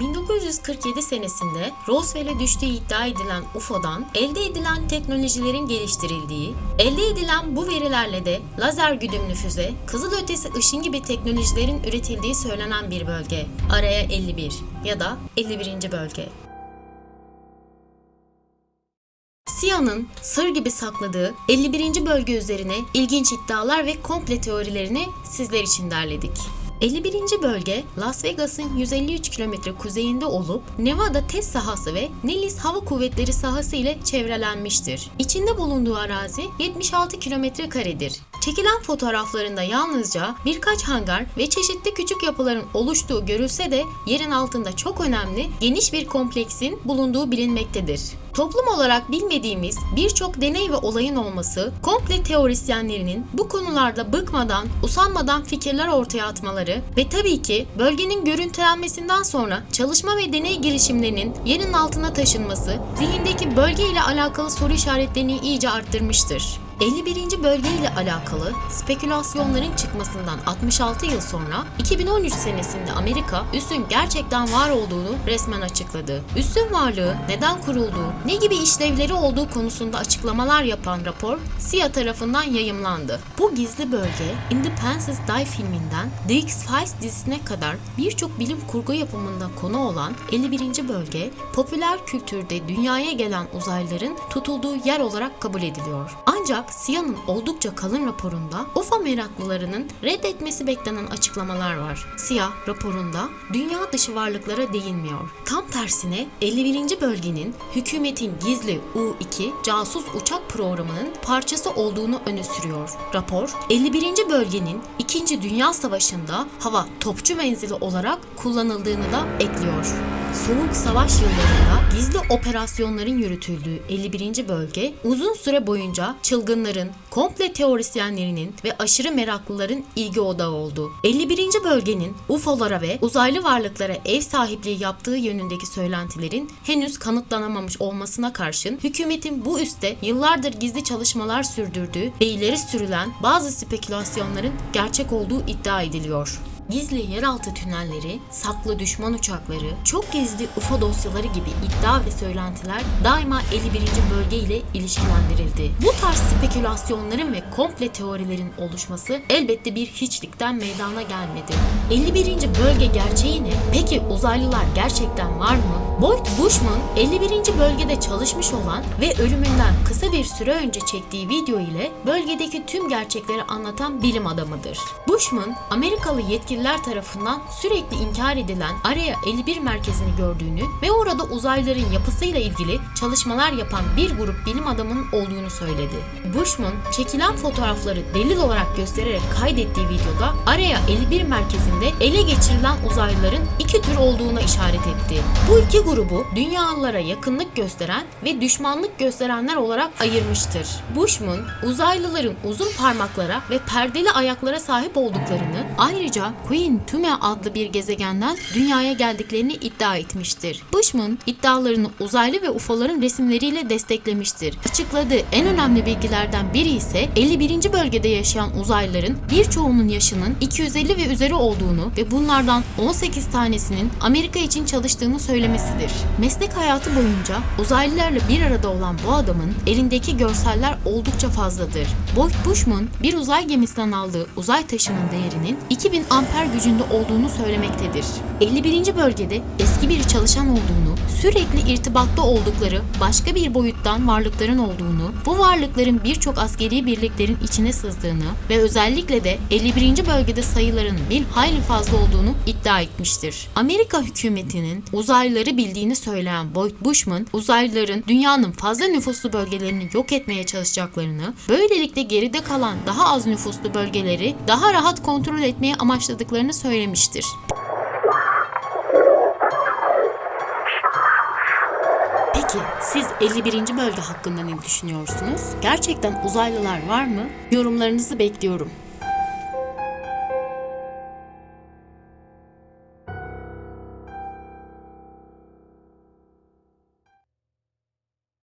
1947 senesinde Roswell'e düştüğü iddia edilen UFO'dan elde edilen teknolojilerin geliştirildiği, elde edilen bu verilerle de lazer güdümlü füze, kızılötesi ışın gibi teknolojilerin üretildiği söylenen bir bölge. Araya 51 ya da 51. bölge. SİA'nın sır gibi sakladığı 51. bölge üzerine ilginç iddialar ve komple teorilerini sizler için derledik. 51. bölge Las Vegas'ın 153 kilometre kuzeyinde olup Nevada test sahası ve Nellis Hava Kuvvetleri sahası ile çevrelenmiştir. İçinde bulunduğu arazi 76 kilometre karedir. Çekilen fotoğraflarında yalnızca birkaç hangar ve çeşitli küçük yapıların oluştuğu görülse de yerin altında çok önemli geniş bir kompleksin bulunduğu bilinmektedir. Toplum olarak bilmediğimiz birçok deney ve olayın olması, komple teorisyenlerinin bu konularda bıkmadan, usanmadan fikirler ortaya atmaları ve tabii ki bölgenin görüntülenmesinden sonra çalışma ve deney girişimlerinin yerin altına taşınması, zihindeki bölge ile alakalı soru işaretlerini iyice arttırmıştır. 51. bölge ile alakalı spekülasyonların çıkmasından 66 yıl sonra 2013 senesinde Amerika üssün gerçekten var olduğunu resmen açıkladı. Üssün varlığı, neden kurulduğu, ne gibi işlevleri olduğu konusunda açıklamalar yapan rapor CIA tarafından yayımlandı. Bu gizli bölge Independence Day filminden The X-Files dizisine kadar birçok bilim kurgu yapımında konu olan 51. bölge popüler kültürde dünyaya gelen uzaylıların tutulduğu yer olarak kabul ediliyor. Ancak SİA'nın oldukça kalın raporunda UFO meraklılarının reddetmesi beklenen açıklamalar var. SİA raporunda dünya dışı varlıklara değinmiyor. Tam tersine 51. bölgenin hükümetin gizli U-2 casus uçak programının parçası olduğunu öne sürüyor. Rapor 51. bölgenin 2. Dünya Savaşı'nda hava topçu menzili olarak kullanıldığını da ekliyor. Soğuk savaş yıllarında gizli operasyonların yürütüldüğü 51. bölge uzun süre boyunca çılgınların, komple teorisyenlerinin ve aşırı meraklıların ilgi odağı oldu. 51. bölgenin UFO'lara ve uzaylı varlıklara ev sahipliği yaptığı yönündeki söylentilerin henüz kanıtlanamamış olmasına karşın hükümetin bu üste yıllardır gizli çalışmalar sürdürdüğü ve ileri sürülen bazı spekülasyonların gerçek olduğu iddia ediliyor. Gizli yeraltı tünelleri, saklı düşman uçakları, çok gizli UFO dosyaları gibi iddia ve söylentiler daima 51. bölge ile ilişkilendirildi. Bu tarz spekülasyonların ve komple teorilerin oluşması elbette bir hiçlikten meydana gelmedi. 51. bölge gerçeği ne? Peki uzaylılar gerçekten var mı? Boyd Bushman 51. bölgede çalışmış olan ve ölümünden kısa bir süre önce çektiği video ile bölgedeki tüm gerçekleri anlatan bilim adamıdır. Bushman, Amerikalı yetkililer tarafından sürekli inkar edilen Area 51 merkezini gördüğünü ve orada uzaylıların yapısıyla ilgili çalışmalar yapan bir grup bilim adamının olduğunu söyledi. Bushman, çekilen fotoğrafları delil olarak göstererek kaydettiği videoda Area 51 merkezinde ele geçirilen uzaylıların iki tür olduğuna işaret etti. Bu iki grubu dünyalılara yakınlık gösteren ve düşmanlık gösterenler olarak ayırmıştır. Bushman, uzaylıların uzun parmaklara ve perdeli ayaklara sahip olduklarını, ayrıca Queen Tume adlı bir gezegenden dünyaya geldiklerini iddia etmiştir. Bushman, iddialarını uzaylı ve UFO'ların resimleriyle desteklemiştir. Açıkladığı en önemli bilgilerden biri ise 51. bölgede yaşayan uzaylıların birçoğunun yaşının 250 ve üzeri olduğunu ve bunlardan 18 tanesinin Amerika için çalıştığını söylemesidir. Meslek hayatı boyunca uzaylılarla bir arada olan bu adamın elindeki görseller oldukça fazladır. Boyd Bushman bir uzay gemisinden aldığı uzay taşının değerinin 2000 amper gücünde olduğunu söylemektedir. 51. bölgede eski bir çalışan olduğunu, sürekli irtibatta oldukları başka bir boyuttan varlıkların olduğunu, bu varlıkların birçok askeri birliklerin içine sızdığını ve özellikle de 51. bölgede sayıların bir hayli fazla olduğunu iddia etmiştir. Amerika hükümetinin uzaylıları bildiğini söyleyen Boyd Bushman, uzaylıların dünyanın fazla nüfuslu bölgelerini yok etmeye çalışacaklarını, böylelikle geride kalan daha az nüfuslu bölgeleri daha rahat kontrol etmeye amaçladıklarını söylemiştir. Peki siz 51. bölge hakkında ne düşünüyorsunuz? Gerçekten uzaylılar var mı? Yorumlarınızı bekliyorum.